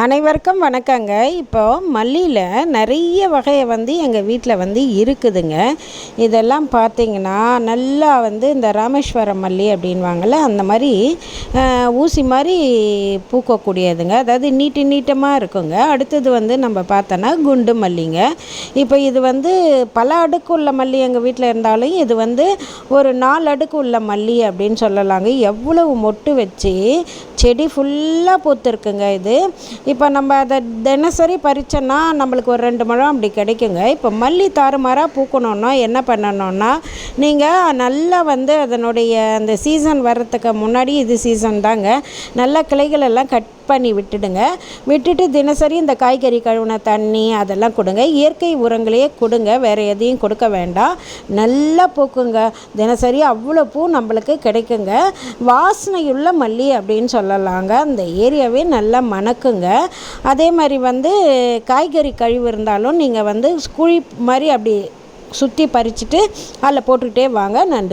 அனைவருக்கும் வணக்கங்க. இப்போ மல்லியில் நிறைய வகையை வந்து எங்கள் வீட்டில் வந்து இருக்குதுங்க. இதெல்லாம் பார்த்தீங்கன்னா நல்லா வந்து இந்த ராமேஸ்வரம் மல்லி அப்படின்வாங்கள்ல அந்த மாதிரி ஊசி மாதிரி பூக்கக்கூடியதுங்க. அதாவது நீட்டு நீட்டமாக இருக்குங்க. அடுத்தது வந்து நம்ம பார்த்தோன்னா குண்டு மல்லிங்க. இப்போ இது வந்து பல அடுக்கு உள்ள மல்லி எங்கள் வீட்டில் இருந்தாலும் இது வந்து ஒரு நாலு அடுக்கு உள்ள மல்லி அப்படின்னு சொல்லலாங்க. எவ்வளவு மொட்டு வச்சு செடி ஃபுல்லாக பூத்துருக்குங்க இது. இப்போ நம்ம அதை தினசரி பறிச்சோன்னா நம்மளுக்கு ஒரு ரெண்டு முழம் அப்படி கிடைக்குங்க. இப்போ மல்லி தாறுமாறாக பூக்கணுன்னா என்ன பண்ணணும்னா நீங்கள் நல்லா வந்து அதனுடைய அந்த சீசன் வர்றதுக்கு முன்னாடி இது சீசன் தாங்க. நல்லா கிளைகள் எல்லாம் கட் பண்ணி விட்டுடுங்க. விட்டுட்டு தினசரி இந்த காய்கறி கழுவுன தண்ணி அதெல்லாம் கொடுங்க. இயற்கை உரங்களையே கொடுங்க. வேறு எதையும் கொடுக்க வேண்டாம். நல்லா பூக்குங்க. தினசரி அவ்வளோ பூ நம்மளுக்கு கிடைக்குங்க. வாசனையுள்ள மல்லி அப்படின்னு சொல்லலாங்க. அந்த ஏரியாவே நல்லா மணக்குங்க. அதே மாதிரி வந்து காய்கறி கழிவு இருந்தாலும் நீங்கள் வந்து குழி மாதிரி அப்படி சுற்றி பறிச்சுட்டு அதில் போட்டுக்கிட்டே வாங்க. நன்றி.